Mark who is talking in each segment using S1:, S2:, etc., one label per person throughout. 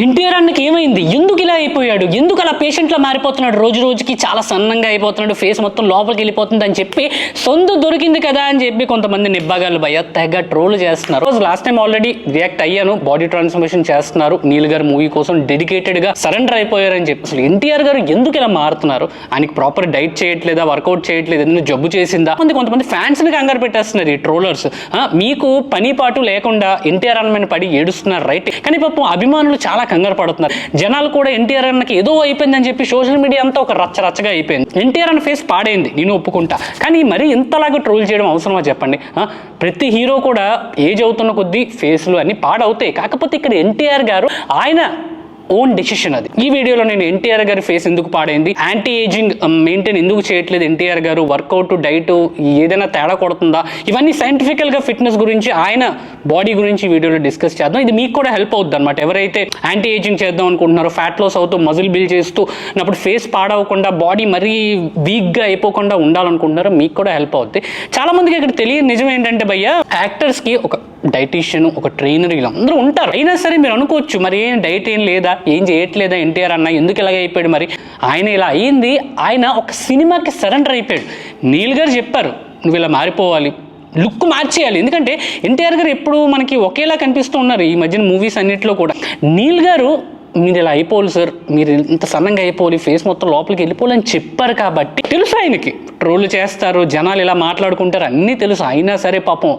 S1: ఎన్టీఆర్ అన్నకి ఏమైంది? ఎందుకు ఇలా అయిపోయాడు? ఎందుకు అలా పేషెంట్లా మారిపోతున్నాడు? రోజు రోజుకి చాలా సన్నంగా అయిపోతున్నాడు. ఫేస్ మొత్తం లోపలికి వెళ్ళిపోతుంది అని చెప్పి సొంత దొరికింది కదా అని చెప్పి కొంతమంది నిబ్బగాలు భయ తెగ ట్రోల్ చేస్తున్నారు. రోజు లాస్ట్ టైం ఆల్రెడీ రియాక్ట్ అయ్యాను. బాడీ ట్రాన్స్ఫర్మేషన్ చేస్తున్నారు. నీల్ గారు మూవీ కోసం డెడికేటెడ్గా సరెండర్ అయిపోయారని చెప్పి. అసలు ఎన్టీఆర్ గారు ఎందుకు ఇలా మారుతున్నారు? ఆయనకి ప్రాపర్ డైట్ చేయట్లేదా? వర్కౌట్ చేయట్లేదు? ఏదైనా జబ్బు చేసిందా? కొంత కొంతమంది ఫ్యాన్స్ని కంగారు పెట్టేస్తున్నారు ఈ ట్రోలర్స్ మీకు పని పాటు లేకుండా ఎన్టీఆర్ అన్న మీద పడి ఏడుస్తున్నారు రైట్ కానీ పాపం అభిమానులు చాలా కంగారు పడుతున్నారు. జనాలు కూడా ఎన్టీఆర్ అన్నకి ఏదో అయిపోయిందని చెప్పి సోషల్ మీడియా అంతా ఒక రచ్చ రచ్చగా అయిపోయింది. ఎన్టీఆర్ అన్న ఫేస్ పాడైంది నేను ఒప్పుకుంటా. కానీ మరి ఇంతలాగా ట్రోల్ చేయడం అవసరమా చెప్పండి? ప్రతి హీరో కూడా ఏజ్ అవుతున్న కొద్దీ ఫేస్లు అన్ని పాడవుతాయి. కాకపోతే ఇక్కడ ఎన్టీఆర్ గారు ఆయన ఓన్ డెసిషన్ అది. ఈ వీడియోలో నేను ఎన్టీఆర్ గారి ఫేస్ ఎందుకు పాడైంది? యాంటీ ఏజింగ్ మెయింటైన్ ఎందుకు చేయట్లేదు ఎన్టీఆర్ గారు? వర్కౌట్ డైట్ ఏదైనా తేడా కొడుతుందా? ఇవన్నీ సైంటిఫికల్గా గా ఫిట్నెస్ గురించి ఆయన బాడీ గురించి వీడియోలో డిస్కస్ చేద్దాం. ఇది మీకు కూడా హెల్ప్ అవుతుంది అనమాట ఎవరైతే యాంటీ ఏజింగ్ చేద్దాం అనుకుంటున్నారో ఫ్యాట్ లాస్ అవుతూ మజిల్ బిల్డ్ చేస్తూ అప్పుడు ఫేస్ పాడవకుండా బాడీ మరీ వీక్గా అయిపోకుండా ఉండాలనుకుంటున్నారో మీకు కూడా హెల్ప్ అవుతుంది చాలా మందికి ఇక్కడ తెలియని నిజం ఏంటంటే భయ్య యాక్టర్స్కి ఒక డైటీషియన్ ఒక ట్రైనర్ వీళ్ళందరూ ఉంటారు. అయినా సరే మీరు అనుకోవచ్చు మరి ఏం డైట్ ఏం లేదా ఏం చేయట్లేదా ఎన్టీఆర్ అన్న ఎందుకు ఇలాగ అయిపోయాడు మరి? ఆయన ఇలా అయింది ఆయన ఒక సినిమాకి సరెండర్ అయిపోయాడు. నీల్ గారు చెప్పారు నువ్వు ఇలా మారిపోవాలి లుక్ మార్చేయాలి. ఎందుకంటే ఎన్టీఆర్ గారు ఎప్పుడు మనకి ఒకేలా కనిపిస్తూ ఉన్నారు ఈ మధ్యన మూవీస్ అన్నింటిలో కూడా. నీల్ గారు మీరు ఇలా అయిపోవాలి సార్ మీరు ఇంత సన్నంగా అయిపోవాలి ఫేస్ మొత్తం లోపలికి వెళ్ళిపోవాలి అని చెప్పారు కాబట్టి తెలుసు ఆయనకి. ట్రోల్ చేస్తారు జనాలు ఇలా మాట్లాడుకుంటారు అన్నీ తెలుసు. అయినా సరే పాపం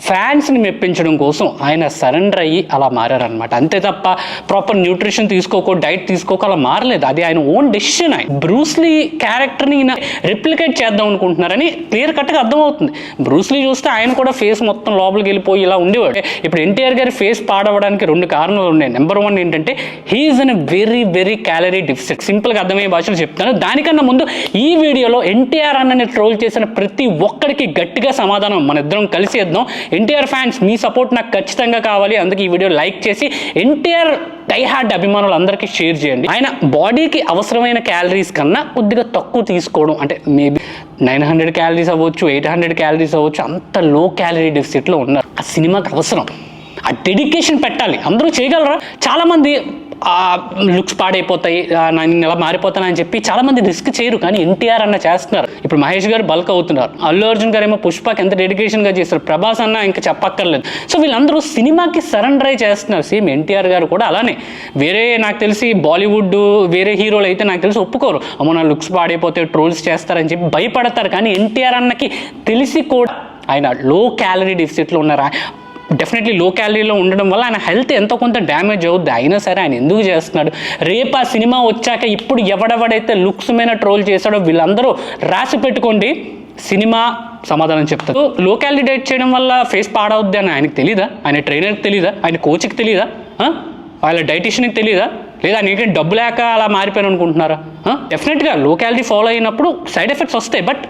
S1: ఫ్యాన్స్ని మెప్పించడం కోసం ఆయన సరెండర్ అయ్యి అలా మారారనమాట అంతే తప్ప ప్రాపర్ న్యూట్రిషన్ తీసుకోకో డైట్ తీసుకోక అలా మారలేదు. అది ఆయన ఓన్ డెసిషన్. ఆయన బ్రూస్లీ క్యారెక్టర్ని ఈయన రిప్లికేట్ చేద్దాం అనుకుంటున్నారని క్లియర్ కట్గా అర్థమవుతుంది. బ్రూస్లీ చూస్తే ఆయన కూడా ఫేస్ మొత్తం లోపలికి వెళ్ళిపోయి ఇలా ఉండేవాడు. ఇప్పుడు ఎన్టీఆర్ గారి ఫేస్ పాడవడానికి రెండు కారణాలు ఉన్నాయి. నెంబర్ వన్ ఏంటంటే he is on very very calorie deficit సింపుల్గా అర్థమయ్యే భాషలో చెప్తాను. దానికన్నా ముందు ఈ వీడియోలో ఎన్టీఆర్ అన్నని ట్రోల్ చేసిన ప్రతి ఒక్కడికి గట్టిగా సమాధానం. మన ఇద్దరం కలిసి ఇద్దాం ఎన్టీఆర్ ఫ్యాన్స్ మీ సపోర్ట్ నాకు ఖచ్చితంగా కావాలి. అందుకే ఈ వీడియో లైక్ చేసి ఎన్టీఆర్ డైహార్డ్ అభిమానులు అందరికీ షేర్ చేయండి. ఆయన బాడీకి అవసరమైన క్యాలరీస్ కన్నా కొద్దిగా తక్కువ తీసుకోవడం అంటే మేబీ నైన్ హండ్రెడ్ క్యాలరీస్ అవ్వచ్చు ఎయిట్ హండ్రెడ్ క్యాలరీస్ అవ్వచ్చు అంత లో క్యాలరీ డెఫిసిట్లో ఉన్నారు. ఆ సినిమాకి అవసరం. ఆ డెడికేషన్ పెట్టాలి. అందరూ చేయగలరా? చాలామంది లుక్స్ పాడైపోతాయి నేను ఇలా మారిపోతానని చెప్పి చాలా మంది రిస్క్ చేయరు కానీ ఎన్టీఆర్ అన్న చేస్తున్నారు. ఇప్పుడు మహేష్ గారు బల్క్ అవుతున్నారు. అల్లు అర్జున్ గారు ఏమో పుష్పకి ఎంత డెడికేషన్గా చేస్తారు ప్రభాస్ అన్న ఇంకా చెప్పక్కర్లేదు. సో వీళ్ళందరూ సినిమాకి సరెండర్ అయి చేస్తున్నారు. సేమ్ ఎన్టీఆర్ గారు కూడా అలానే. వేరే నాకు తెలిసి బాలీవుడ్ వేరే హీరోలు అయితే నాకు తెలిసి ఒప్పుకోరు. అమ్మో నా లుక్స్ పాడైపోతే ట్రోల్స్ చేస్తారని చెప్పి భయపడతారు. కానీ ఎన్టీఆర్ అన్నకి తెలిసి కూడా ఆయన లో క్యాలరీ డెఫిసిట్లో ఉన్నారా? డెఫినెట్లీ లో క్యాలరీలో ఉండడం వల్ల ఆయన హెల్త్ ఎంతో కొంత డ్యామేజ్ అవుద్ది. అయినా సరే ఆయన ఎందుకు చేస్తున్నాడు? రేపు ఆ సినిమా వచ్చాక ఇప్పుడు ఎవడెవడైతే లుక్స్ మీద ట్రోల్ చేశాడో వీళ్ళందరూ రాసి పెట్టుకోండి. సినిమా సమాధానం చెప్తారు. లో క్యాలరీ డైట్ చేయడం వల్ల ఫేస్ పాడవుద్ది అని ఆయనకు తెలీదా? ఆయన ట్రైనర్కి తెలీదా? ఆయన కోచ్కి తెలీదా? వాళ్ళ డైటీషియన్కి తెలీదా? లేదా నీకే డబ్బు లేక అలా మారిపోయాను అనుకుంటున్నారా డెఫినెట్గా లో క్యాలరీ ఫాలో అయినప్పుడు సైడ్ ఎఫెక్ట్స్ వస్తాయి బట్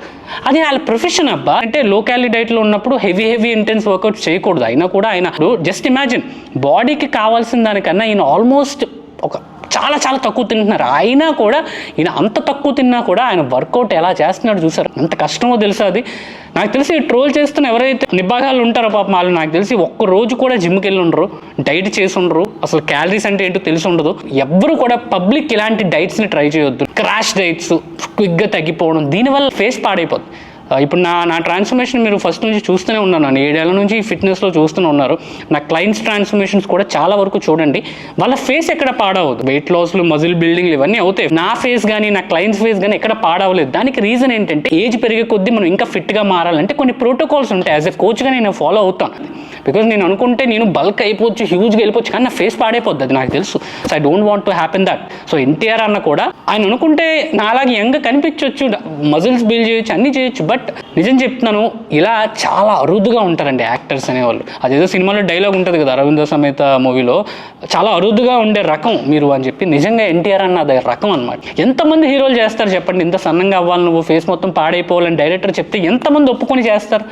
S1: అది వాళ్ళ ప్రొఫెషన్ అబ్బా. అంటే లో క్యాలరీ డైట్లో ఉన్నప్పుడు హెవీ హెవీ ఇంటెన్స్ వర్కౌట్ చేయకూడదు. అయినా కూడా ఆయన జస్ట్ ఇమాజిన్ బాడీకి కావాల్సిన దానికన్నా ఈయన ఆల్మోస్ట్ ఒక చాలా చాలా తక్కువ తింటున్నారు. అయినా కూడా ఈయన అంత తక్కువ తిన్నా కూడా ఆయన వర్కౌట్ ఎలా చేస్తున్నాడు చూసారు ఎంత కష్టమో తెలుసా అది. నాకు తెలిసి ట్రోల్ చేస్తున్న ఎవరైతే నిబ్బాగాలు ఉంటారో పాపం వాళ్ళు నాకు తెలిసి ఒక్క రోజు కూడా జిమ్కి వెళ్ళి ఉండరు. డైట్ చేసి ఉండరు. అసలు క్యాలరీస్ అంటే ఏంటో తెలిసి ఉండదు. ఎవ్వరు కూడా పబ్లిక్ ఇలాంటి డైట్స్ని ట్రై చేయొద్దు. క్రాష్ డైట్స్ క్విక్గా తగ్గిపోవడం దీనివల్ల ఫేస్ పాడైపోతుంది ఇప్పుడు నా నా ట్రాన్స్ఫర్మేషన్ మీరు ఫస్ట్ నుంచి చూస్తూనే ఉన్నాను. నేను ఏడేళ్ళ నుంచి ఫిట్నెస్లో చూస్తూనే ఉన్నారు. నా క్లయింట్స్ ట్రాన్స్ఫర్మేషన్స్ కూడా చాలా వరకు చూడండి. వాళ్ళ ఫేస్ ఎక్కడ పాడవద్దు. వెయిట్ లాస్లు మజిల్ బిల్డింగ్లు ఇవన్నీ అవుతాయి. నా ఫేస్ కానీ నా క్లయింట్స్ ఫేస్ కానీ ఎక్కడ పాడవలేదు. దానికి రీజన్ ఏంటంటే ఏజ్ పెరిగే కొద్దీ మనం ఇంకా ఫిట్గా మారాలంటే కొన్ని ప్రోటోకాల్స్ ఉంటాయి. యాజ్ ఎ కోచ్గా నేను ఫాలో అవుతాను. బికాజ్ నేను అనుకుంటే నేను బల్క్ అయిపోవచ్చు హ్యూజ్గా వెళ్ళిపోవచ్చు కానీ నా ఫేస్ పాడైపోద్ది. అది నాకు తెలుసు. So I don't want to happen that so NTR అన్న కూడా ఆయన అనుకుంటే నాలాగే యంగ్ కనిపించవచ్చు మజిల్స్ బిల్డ్ చేయొచ్చు అన్నీ చేయొచ్చు. బట్ నిజం చెప్తున్నాను ఇలా చాలా అరుదుగా ఉంటారండి యాక్టర్స్ అనేవాళ్ళు. అదేదో సినిమాలో డైలాగ్ ఉంటుంది కదా అరవింద సమేత మూవీలో. చాలా అరుదుగా ఉండే రకం మీరు అని చెప్పి నిజంగా ఎన్టీఆర్ అన్న అదే రకం అనమాట ఎంతమంది హీరోలు చేస్తారు చెప్పండి ఇంత సన్నంగా అవ్వాలి నువ్వు ఫేస్ మొత్తం పాడైపోవాలని డైరెక్టర్ చెప్తే ఎంతమంది ఒప్పుకొని చేస్తారు?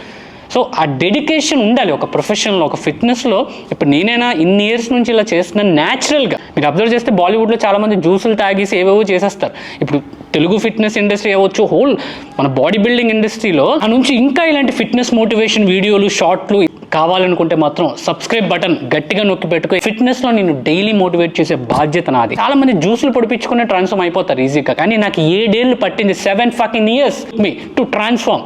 S1: సో ఆ డెడికేషన్ ఉండాలి ఒక ప్రొఫెషన్లో ఒక ఫిట్నెస్లో ఇప్పుడు నేనైనా ఇన్ని ఇయర్స్ నుంచి ఇలా చేస్తున్నాను న్యాచురల్గా మీరు అబ్జర్వ్ చేస్తే బాలీవుడ్లో చాలామంది జ్యూసులు తాగేసి ఏవేవో చేసేస్తారు. ఇప్పుడు తెలుగు ఫిట్నెస్ ఇండస్ట్రీ అవ్వచ్చు హోల్ మన బాడీ బిల్డింగ్ ఇండస్ట్రీలో ఆ నుంచి ఇంకా ఇలాంటి ఫిట్నెస్ మోటివేషన్ వీడియోలు షార్ట్లు కావాలనుకుంటే మాత్రం సబ్స్క్రైబ్ బటన్ గట్టిగా నొక్కి పెట్టుకో ఫిట్నెస్లో నేను డైలీ మోటివేట్ చేసే బాధ్యత నాది. చాలా మంది జ్యూసులు పొడిపించుకునే ట్రాన్స్ఫార్మ్ అయిపోతారు ఈజీగా కానీ నాకు ఏడేళ్ళు పట్టింది seven fucking years me to transform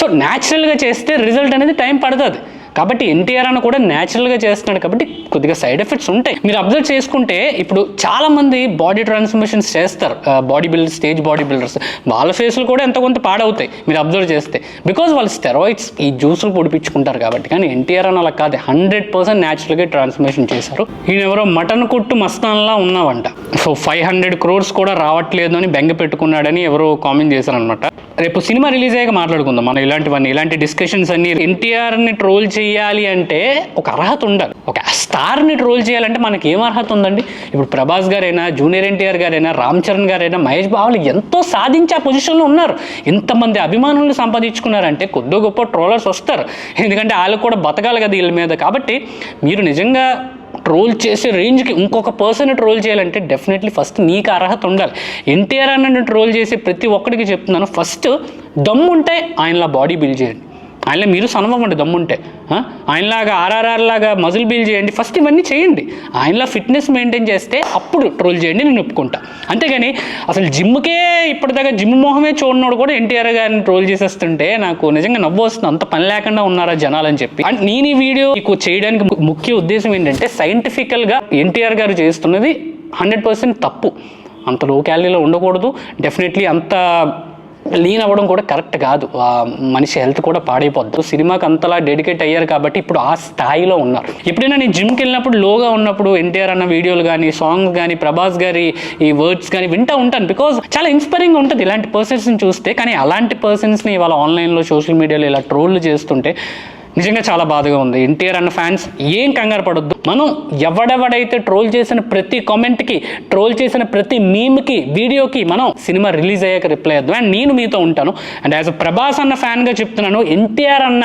S1: so న్యాచురల్గా చేస్తే రిజల్ట్ అనేది టైం పడుతుంది. కాబట్టి ఎన్టీఆర్ అన్న కూడా న్యాచురల్గా చేస్తున్నాడు కాబట్టి కొద్దిగా సైడ్ ఎఫెక్ట్స్ ఉంటాయి. మీరు అబ్జర్వ్ చేసుకుంటే ఇప్పుడు చాలా మంది బాడీ ట్రాన్స్ఫర్మేషన్స్ చేస్తారు body builder stage body builders వాళ్ళ ఫేస్లు కూడా ఎంత కొంత పాడవుతాయి మీరు అబ్జర్వ్ చేస్తే. బికాజ్ వాళ్ళు స్టెరాయిడ్స్ ఈ జ్యూసులు పొడిపించుకుంటారు కాబట్టి. కానీ ఎన్టీఆర్ అని అలా కాదు. హండ్రెడ్ పర్సెంట్ న్యాచురల్గా ట్రాన్స్ఫర్మేషన్ చేశారు. ఈయన ఎవరో మటన్ కొట్టు మస్తాన్లా ఉన్నావంట. సో ఫైవ్ హండ్రెడ్ క్రోర్స్ కూడా రావట్లేదు అని బెంగ పెట్టుకున్నాడని ఎవరో కామెంట్ చేశారనమాట రేపు సినిమా రిలీజ్ అయ్యాక మాట్లాడుకుందాం. మనం ఇలాంటివన్నీ ఇలాంటి డిస్కషన్స్ అన్ని ఎన్టీఆర్ని ట్రోల్ చేయాలి అంటే ఒక అర్హత ఉండాలి. ఒక స్టార్ని ట్రోల్ చేయాలంటే మనకి ఏం అర్హత ఉందండి? ఇప్పుడు ప్రభాస్ గారైనా జూనియర్ ఎన్టీఆర్ గారైనా రామ్ చరణ్ గారైనా మహేష్ బాబులు ఎంతో సాధించే ఆ పొజిషన్లో ఉన్నారు. ఇంతమంది అభిమానులను సంపాదించుకున్నారంటే కొద్ది గొప్ప ట్రోలర్స్ వస్తారు. ఎందుకంటే వాళ్ళకు కూడా బతకాలి కదా వీళ్ళ మీద. కాబట్టి మీరు నిజంగా ట్రోల్ చేసే రేంజ్కి ఇంకొక పర్సన్ ట్రోల్ చేయాలంటే డెఫినెట్లీ ఫస్ట్ నీకు అర్హత ఉండాలి. ఎన్టీఆర్ అన్న ట్రోల్ చేసే ప్రతి ఒక్కడికి చెప్తున్నాను. ఫస్ట్ దమ్ము ఉంటే ఆయనలా బాడీ బిల్డ్ చేయండి. ఆయనలో మీరు సనవ్వండి దమ్ముంటే. ఆయనలాగా ఆర్ఆర్ఆర్ లాగా మజిల్ బిల్డ్ చేయండి ఫస్ట్ ఇవన్నీ చేయండి. ఆయనలా ఫిట్నెస్ మెయింటైన్ చేస్తే అప్పుడు ట్రోల్ చేయండి నేను ఒప్పుకుంటా. అంతేగాని అసలు జిమ్కే ఇప్పటిదాకా జిమ్ మొహమే చూడనోడు కూడా ఎన్టీఆర్ గారిని ట్రోల్ చేసేస్తుంటే నాకు నిజంగా నవ్వు వస్తుంది. అంత పని లేకుండా ఉన్నారా జనాలు అని చెప్పి. అండ్ నేను ఈ వీడియో మీకు చేయడానికి ముఖ్య ఉద్దేశం ఏంటంటే సైంటిఫికల్గా ఎన్టీఆర్ గారు చేస్తున్నది హండ్రెడ్ పర్సెంట్ తప్పు. అంత లో క్యాలరీలో ఉండకూడదు. డెఫినెట్లీ అంత లీన్ అవ్వడం కూడా కరెక్ట్ కాదు. మనిషి హెల్త్ కూడా పాడైపోద్దు. సినిమాకి అంతలా డెడికేట్ అయ్యారు కాబట్టి ఇప్పుడు ఆ స్థాయిలో ఉన్నారు. ఎప్పుడైనా నేను జిమ్కి వెళ్ళినప్పుడు లోగా ఉన్నప్పుడు ఎన్టీఆర్ అన్న వీడియోలు కానీ సాంగ్స్ కానీ ప్రభాస్ గారి ఈ వర్డ్స్ కానీ వింటూ ఉంటాను. బికాజ్ చాలా ఇన్స్పైరింగ్ ఉంటుంది ఇలాంటి పర్సన్స్ని చూస్తే. కానీ అలాంటి పర్సన్స్ని ఇవాళ ఆన్లైన్లో సోషల్ మీడియాలో ఇలా ట్రోల్ చేస్తుంటే నిజంగా చాలా బాధగా ఉంది. ఎన్టీఆర్ అన్న ఫ్యాన్స్ ఏం కంగారు పడొద్దు. మనం ఎవడెవడైతే ట్రోల్ చేసిన ప్రతి కామెంట్కి ట్రోల్ చేసిన ప్రతి మీమ్కి వీడియోకి మనం సినిమా రిలీజ్ అయ్యాక రిప్లై చేద్దాం. అండ్ నేను మీతో ఉంటాను. అండ్ యాజ్ అ ప్రభాస్ అన్న ఫ్యాన్గా చెప్తున్నాను ఎన్టీఆర్ అన్న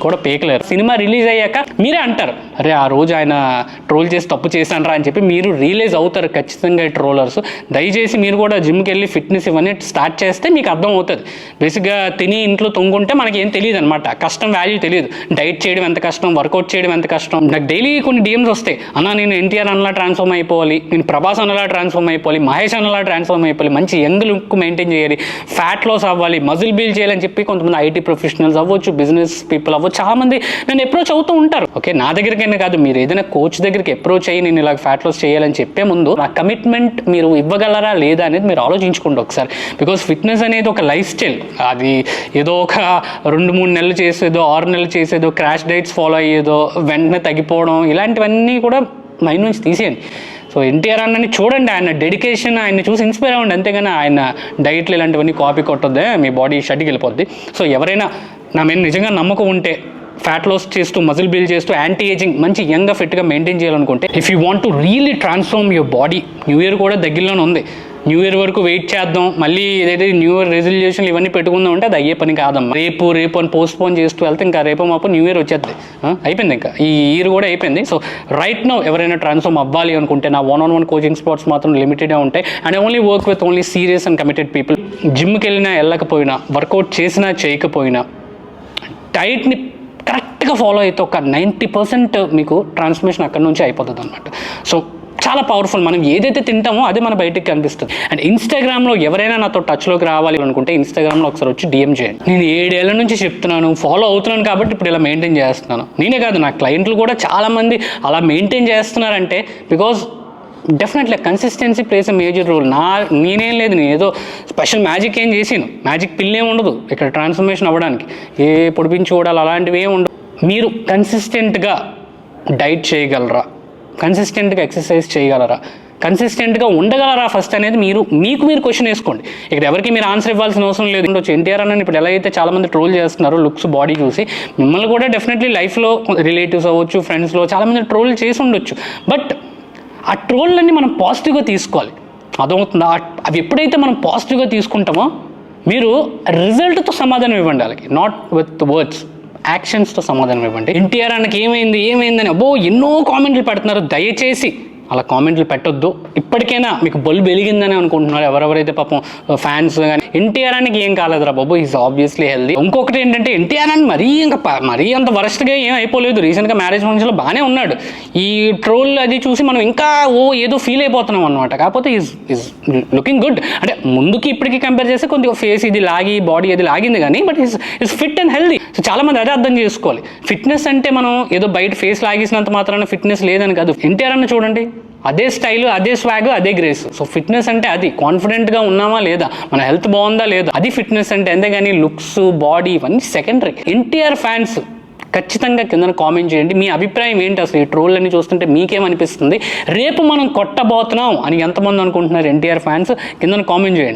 S1: కూడా పేకలేరు. సినిమా రిలీజ్ అయ్యాక మీరే అంటారు అరే ఆ రోజు ఆయన ట్రోల్ చేసి తప్పు చేశానరా అని చెప్పి మీరు రిలీజ్ అవుతారు ఖచ్చితంగా ట్రోలర్స్. దయచేసి మీరు కూడా జిమ్కి వెళ్ళి ఫిట్నెస్ ఇవన్నీ స్టార్ట్ చేస్తే మీకు అర్థం అవుతుంది బేసిక్గా తిని ఇంట్లో తొంగుంటే మనకి ఏం తెలియదు అనమాట కష్టం వాల్యూ తెలియదు. డైట్ చేయడం ఎంత కష్టం వర్కౌట్ చేయడం ఎంత కష్టం. నాకు డైలీ కొన్ని డిఎమ్స్ వస్తాయి. అన్న నేను ఎన్టీఆర్ అన్నలా ట్రాన్స్ఫార్మ్ అయిపోవాలి. నేను ప్రభాస్ అన్నలా ట్రాన్స్ఫార్మ్ అయిపోవాలి. మహేష్ అన్నలా ట్రాన్స్ఫార్మ్ అయిపోవాలి. మంచి యంగ్ లుక్ మెయింటైన్ చేయాలి. ఫ్యాట్ లాస్ అవ్వాలి. మజిల్ బిల్డ్ చేయాలని చెప్పి కొంతమంది ఐటీ ప్రొఫెషనల్స్ అవ్వచ్చు బిజినెస్ పీపుల్ అవ్వచ్చు. చాలా మంది నన్ను అప్రోచ్ అవుతూ ఉంటారు. ఓకే నా దగ్గరికైనా కాదు మీరు ఏదైనా కోచ్ దగ్గరికి అప్రోచ్ అయ్యి నేను ఇలా ఫ్యాట్ లాస్ చేయాలని చెప్పే ముందు నా కమిట్మెంట్ మీరు ఇవ్వగలరా లేదా అనేది మీరు ఆలోచించుకోండి ఒకసారి. బికాస్ ఫిట్నెస్ అనేది ఒక లైఫ్ స్టైల్ అది ఏదో ఒక రెండు మూడు నెలలు చేసేదో ఆరు నెలలు చేసేదో క్రాష్ డైట్స్ ఫాలో అయ్యేదో వెంటనే తగ్గిపోవడం ఇలాంటివన్నీ కూడా మైండ్ నుంచి తీసేయండి. సో ఎన్టీఆర్ అన్నని చూడండి ఆయన డెడికేషన్ ఆయన చూసి ఇన్స్పైర్ అవ్వండి. అంతేగాని ఆయన డైట్లు ఇలాంటివన్నీ కాపీ కొట్టొద్దే మీ బాడీ షడ్కి వెళ్ళిపోద్ది. సో ఎవరైనా నా మీద నిజంగా నమ్మకం ఉంటే ఫ్యాట్ లాస్ చేస్తూ మజిల్ బిల్డ్ చేస్తూ యాంటీ ఏజింగ్ మంచి యంగ్గా ఫిట్గా మెయింటైన్ చేయాలనుకుంటే if you want to really transform your body new year కూడా దగ్గరలోనే ఉంది. న్యూ ఇయర్ వరకు వెయిట్ చేద్దాం. మళ్ళీ ఏదైతే న్యూ ఇయర్ రెజల్యూషన్లు ఇవన్నీ పెట్టుకుందాం అంటే అది అయ్యే పని కాదమ్మా. రేపు రేపు అని పోస్ట్ పోన్ చేస్తూ వెళ్తే ఇంకా రేపు మాపు న్యూ ఇయర్ వచ్చేది. అయిపోయింది ఇంకా. ఈ ఇయర్ కూడా అయిపోయింది. సో రైట్ నో ఎవరైనా ట్రాన్స్ఫార్మ్ అవ్వాలి అనుకుంటే నా one on one coaching spots మాత్రం లిమిటెడే ఉంటాయి and only work with only serious and committed people జిమ్కి వెళ్ళినా వెళ్ళకపోయినా వర్కౌట్ చేసినా చేయకపోయినా డైట్ని కరెక్ట్గా ఫాలో అయితే ఒక నైంటీ పర్సెంట్ మీకు ట్రాన్స్మిషన్ అక్కడ నుంచి అయిపోతుంది అనమాట సో చాలా పవర్ఫుల్. మనం ఏదైతే తింటామో అది మన బయటకు కనిపిస్తుంది. అండ్ ఇన్స్టాగ్రామ్లో ఎవరైనా నాతో టచ్లోకి రావాలి అనుకుంటే ఇన్స్టాగ్రామ్లో ఒకసారి వచ్చి డిఎం చేయండి. నేను ఏడేళ్ళ నుంచి చెప్తున్నాను ఫాలో అవుతున్నాను కాబట్టి ఇప్పుడు ఇలా మెయింటైన్ చేస్తున్నాను. నేనే కాదు నా క్లయింట్లు కూడా చాలామంది అలా మెయింటైన్ చేస్తున్నారంటే because definitely consistency plays major role నా నేనేం లేదు నేను ఏదో స్పెషల్ మ్యాజిక్ ఏం చేసాను మ్యాజిక్ పిల్లేం ఏం ఉండదు. ఇక్కడ ట్రాన్స్ఫర్మేషన్ అవ్వడానికి. ఏ పొడిపించి చూడాలి అలాంటివి ఏం ఉండవు. మీరు కన్సిస్టెంట్గా డైట్ చేయగలరా? కన్సిస్టెంట్గా ఎక్సర్సైజ్ చేయగలరా? కన్సిస్టెంట్గా ఉండగలరా ఫస్ట్ అనేది మీరు మీకు మీరు క్వశ్చన్ వేసుకోండి. ఇక్కడ ఎవరికి మీరు ఆన్సర్ ఇవ్వాల్సిన అవసరం లేదు. ఉండొచ్చు. ఎన్టీఆర్ అన్న ఇప్పుడు ఎలా అయితే చాలామంది ట్రోల్ చేస్తున్నారు లుక్స్ బాడీ చూసి మిమ్మల్ని కూడా డెఫినెట్లీ లైఫ్లో రిలేటివ్స్ అవ్వచ్చు ఫ్రెండ్స్లో చాలామంది ట్రోల్ చేసి ఉండొచ్చు. బట్ ఆ ట్రోళ్ళని మనం పాజిటివ్గా తీసుకోవాలి. అర్థమవుతుందా? అవి ఎప్పుడైతే మనం పాజిటివ్గా తీసుకుంటామో మీరు రిజల్ట్తో సమాధానం ఇవ్వండి వాళ్ళకి. నాట్ విత్ వర్డ్స్ యాక్షన్స్తో సమాధానం ఇవ్వండి. ఎన్టీఆర్ అన్నకి ఏమైంది? ఏమైందని? అబ్బో ఎన్నో కామెంట్లు పెడుతున్నారు. దయచేసి అలా కామెంట్లు పెట్టొద్దు. ఇప్పటికైనా మీకు బల్బు వెలిగిందని అనుకుంటున్నారు ఎవరెవరైతే పాపం ఫ్యాన్స్ కానీ ఎన్టీఆర్ అనికి ఏం కాలేదురా బాబు ఈజ్ ఆబ్వియస్లీ హెల్దీ ఇంకొకటి ఏంటంటే ఎన్టీఆర్ అని మరీ ఇంకా మరీ అంత వరస్ట్గా ఏం అయిపోలేదు. రీసెంట్గా మ్యారేజ్ ఫంక్షన్లో బాగానే ఉన్నాడు. ఈ ట్రోల్ అది చూసి మనం ఇంకా ఓ ఏదో ఫీల్ అయిపోతున్నాం అనమాట కాకపోతే ఈజ్ ఈజ్ లుకింగ్ గుడ్ అంటే ముందుకి ఇప్పటికి కంపేర్ చేస్తే కొద్దిగా ఫేస్ ఇది లాగి బాడీ అది లాగింది కానీ but is is fit and healthy so చాలా మంది అదే అర్థం చేసుకోవాలి. ఫిట్నెస్ అంటే మనం ఏదో బయట ఫేస్ లాగేసినంత మాత్రాన ఫిట్నెస్ లేదని కాదు. ఎన్టీఆర్ అన్న చూడండి. అదే స్టైల్ అదే స్వాగ్ అదే గ్రేస్. సో ఫిట్నెస్ అంటే అది. కాన్ఫిడెంట్గా ఉన్నామా లేదా? మన హెల్త్ బాగుందా లేదా? అది ఫిట్నెస్ అంటే. అంతేగాని లుక్స్ బాడీ ఇవన్నీ సెకండరీ. ఎన్టీఆర్ ఫ్యాన్స్ ఖచ్చితంగా కింద కామెంట్ చేయండి. మీ అభిప్రాయం ఏంటి అసలు? ఈ ట్రోల్ అన్ని చూస్తుంటే మీకేమనిపిస్తుంది? రేపు మనం కొట్టబోతున్నాం అని ఎంతమంది అనుకుంటున్నారు ఎన్టీఆర్ ఫ్యాన్స్? కింద కామెంట్ చేయండి.